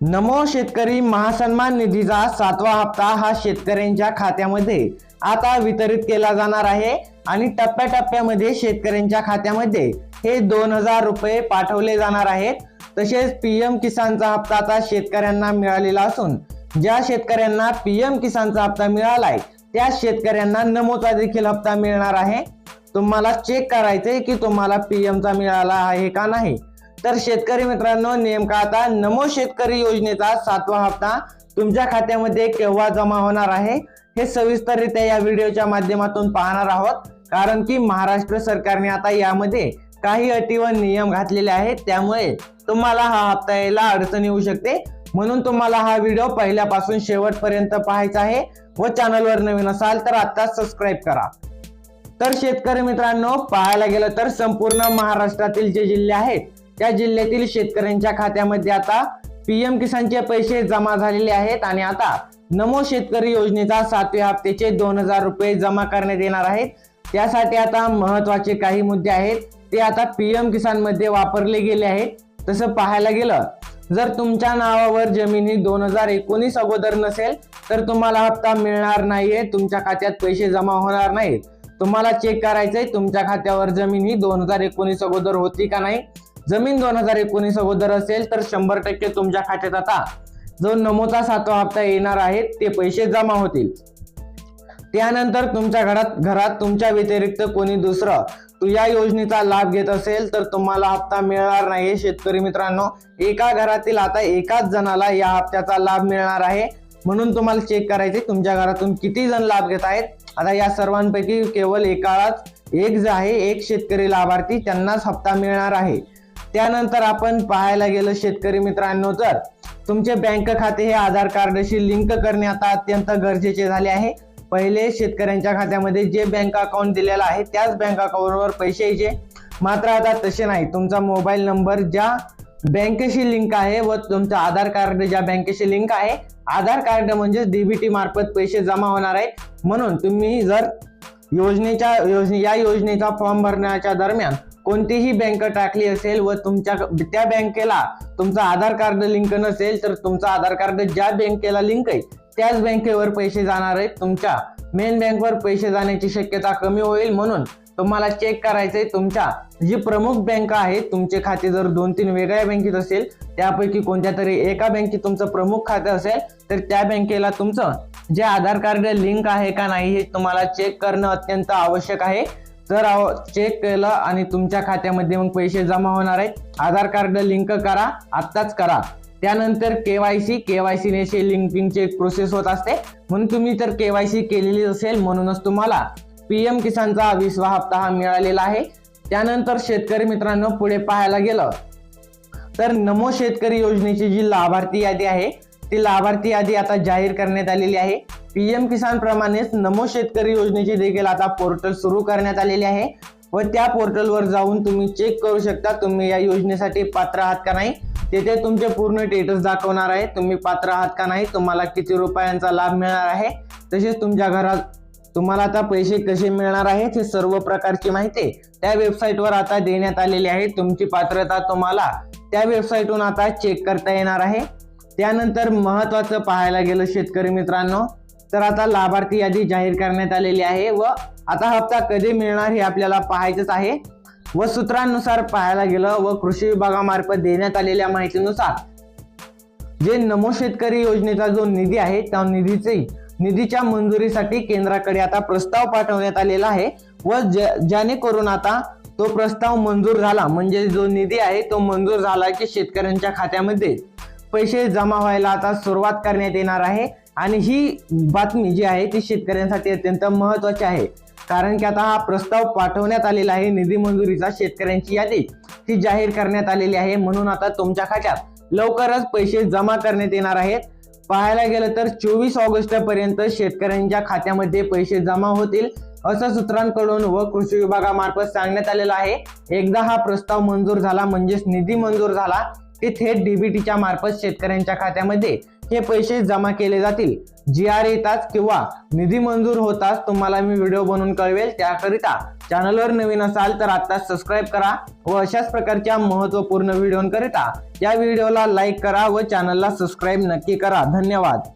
नमो शेतकरी महासन्मान निधीचा सातवा हप्ता हा शेतकऱ्यांच्या खात्यामध्ये आता वितरित केला जाणार आहे आणि टप्प्याटप्प्यामध्ये शेतकऱ्यांच्या खात्यामध्ये हे दोन हजार रुपये पाठवले जाणार आहेत. तसेच पीएम किसानचा हप्ता आता शेतकऱ्यांना मिळालेला असून ज्या शेतकऱ्यांना पीएम किसानचा हप्ता मिळालाय त्या शेतकऱ्यांना नमोचा देखील हप्ता मिळणार आहे. तुम्हाला चेक करायचंय की तुम्हाला पीएमचा मिळाला आहे का नाही. तर शेतकरी मित्रांनो नेमका आता नमो शेतकरी योजनेचा सातवा हप्ता तुमच्या खात्यामध्ये केव्हा जमा होणार आहे हे सविस्तररित्या या व्हिडिओच्या माध्यमातून पाहणार आहोत. कारण की महाराष्ट्र सरकारने आता यामध्ये काही अटी व नियम घातलेले आहेत त्यामुळे तुम्हाला हा हप्ता यायला अडचण येऊ शकते. म्हणून तुम्हाला हा व्हिडिओ पहिल्यापासून शेवटपर्यंत पाहायचा आहे व चॅनलवर नवीन असाल तर आता सबस्क्राईब करा. तर शेतकरी मित्रांनो पाहायला गेलं तर संपूर्ण महाराष्ट्रातील जे जिल्हे आहेत त्या जिल्ह्यातील शेतकऱ्यांच्या खात्यामध्ये आता पीएम किसानचे पैसे जमा झालेले आहेत आणि आता नमो शेतकरी योजनेचा सातव्या हप्त्याचे दोन हजार रुपये जमा करण्यात येणार आहेत. त्यासाठी आता महत्त्वाचे काही मुद्दे आहेत. ते आता पीएम किसानमध्ये वापरले गेले आहेत. तसं पाहायला गेलं जर तुमच्या नावावर जमीन ही दोन हजार एकोणीस अगोदर नसेल तर तुम्हाला हप्ता मिळणार नाहीये. तुमच्या खात्यात पैसे जमा होणार नाहीत. तुम्हाला चेक करायचंय तुमच्या खात्यावर जमीन ही दोन हजार एकोणीस अगोदर होती का नाही? जमीन दोन हजार एकोणीस अगोदर असेल तर शंभर टक्के तुमच्या खात्यात आता जो नमोचा सातवा हप्ता येणार आहे ते पैसे जमा होतील. त्यानंतर तुमच्या घरात घरात तुमच्या व्यतिरिक्त कोणी दुसरं तू या योजनेचा लाभ घेत असेल तर तुम्हाला हप्ता मिळणार नाही शेतकरी मित्रांनो. एका घरातील आता एकाच जणाला या हप्त्याचा लाभ मिळणार आहे. म्हणून तुम्हाला चेक करायचे तुमच्या घरातून किती जण लाभ घेत आहेत? आता या सर्वांपैकी केवळ एकाच एक जे आहे एक शेतकरी लाभार्थी त्यांनाच हप्ता मिळणार आहे. त्यानंतर आपण पाहायला गेलो शेतकरी मित्रांनो तर तुमचे बँक खाते हे आधार कार्डशी लिंक करणे आता अत्यंत गरजेचे झाले आहे. पहिले शेतकऱ्यांच्या खात्यामध्ये जे बँक अकाउंट दिलेलं आहे त्याच बँक अकाउंटवर पैसे यायचे. मात्र आता तसे नाही. तुमचा मोबाईल नंबर ज्या बँकेशी लिंक आहे व तुमचा आधार कार्ड ज्या बँकेशी लिंक आहे आधार कार्ड म्हणजे डीबीटी मार्फत पैसे जमा होणार आहेत म्हणून तुम्ही जर योजनेच्या योजने या योजनेचा फॉर्म भरण्याच्या दरम्यान कोणतीही बँक टाकली असेल व तुमच्या त्या बँकेला तुमचा आधार कार्ड लिंक नसेल तर तुमचा आधार कार्ड ज्या बँकेला लिंक आहे त्याच बँकेवर पैसे जाणार आहेत तुमच्या. मेन बँकवर पैसे जाण्याची शक्यता कमी होईल म्हणून तुम्हाला चेक करायचंय तुमच्या. जी प्रमुख बँक आहे तुमचे खाते जर दोन तीन वेगळ्या बँकेत असेल त्यापैकी कोणत्या तरी एका बँकेत तुमचं प्रमुख खातं असेल तर त्या बँकेला तुमचं जे आधार कार्ड लिंक आहे का नाही हे तुम्हाला चेक करणं अत्यंत आवश्यक आहे. जर चेक केलं आणि तुमच्या खात्यामध्ये मग पैसे जमा होणार आहेत आधार कार्ड लिंक करा आत्ताच करा. त्यानंतर केवायसी केवायसी ने लिंकिंगची एक प्रोसेस होत असते. म्हणून तुम्ही तर केवायसी केलेली असेल म्हणूनच तुम्हाला पीएम किसानचा विसवा हप्ता हा मिळालेला आहे. त्यानंतर शेतकरी मित्रांनो पुढे पाहायला गेलं तर नमो शेतकरी योजनेची जी लाभार्थी यादी आहे ती लाभार्थी यादी आता जाहीर करण्यात आलेली आहे. पीएम किसान प्रमाणेच नमो शेतकरी योजनेची देखील आता पोर्टल सुरू करण्यात आलेली आहे. व त्या पोर्टलवर जाऊन तुम्ही चेक करू शकता तुम्ही या योजनेसाठी पात्र आहात का नाही. तेथे तुमचे पूर्ण स्टेटस दाखवणार आहे. तुम्ही पात्र आहात का नाही तुम्हाला किती रुपयांचा लाभ मिळणार आहे. तसेच तुमच्या घरात तुम्हाला आता पैसे कसे मिळणार आहेत हे सर्व प्रकारची माहिती त्या वेबसाईटवर आता देण्यात आलेली आहे. तुमची पात्रता तुम्हाला त्या वेबसाईटहून आता चेक करता येणार आहे. त्यानंतर महत्वाचं पाहायला गेलं शेतकरी मित्रांनो तर आता लाभार्थी यादी जाहीर करण्यात आलेली आहे व आता हप्ता कधी मिळणार हे आपल्याला पाहायचंच आहे. व सूत्रांनुसार पाहायला गेलं व कृषी विभागामार्फत देण्यात आलेल्या माहितीनुसार जे नमो शेतकरी योजनेचा जो निधी आहे त्या निधीचे निधीच्या मंजुरीसाठी केंद्राकडे आता प्रस्ताव पाठवण्यात आलेला आहे व ज्याने करून आता तो प्रस्ताव मंजूर झाला म्हणजे जो निधी आहे तो मंजूर झाला की शेतकऱ्यांच्या खात्यामध्ये. पैसे जमा व्हायला आता सुरुवात करण्यात येणार आहे. आणि ही बातमी जी आहे ती शेतकऱ्यांसाठी अत्यंत महत्वाची आहे. कारण की आता हा प्रस्ताव पाठवण्यात आलेला आहे निधी मंजुरीचा शेतकऱ्यांची यादी. ती जाहीर करण्यात आलेली आहे म्हणून आता तुमच्या खात्यात लवकरच पैसे जमा करण्यात येणार आहेत. पाहायला गेलं तर चोवीस ऑगस्ट पर्यंत शेतकऱ्यांच्या खात्यामध्ये पैसे जमा होतील असं सूत्रांकडून व कृषी विभागामार्फत सांगण्यात आलेलं आहे. एकदा हा प्रस्ताव मंजूर झाला म्हणजेच निधी मंजूर झाला ते थेट डीबीटीच्या मार्फत शेतकऱ्यांच्या खात्यामध्ये हे पैसे जमा केले जातील. जी आर येताच किंवा निधी मंजूर होताच तुम्हाला मी व्हिडिओ बनवून कळवेल. त्याकरिता चॅनलवर नवीन असाल तर आता सबस्क्राईब करा व अशाच प्रकारच्या महत्त्वपूर्ण व्हिडिओंकरिता या व्हिडिओला लाईक करा व चॅनलला सबस्क्राईब नक्की करा. धन्यवाद.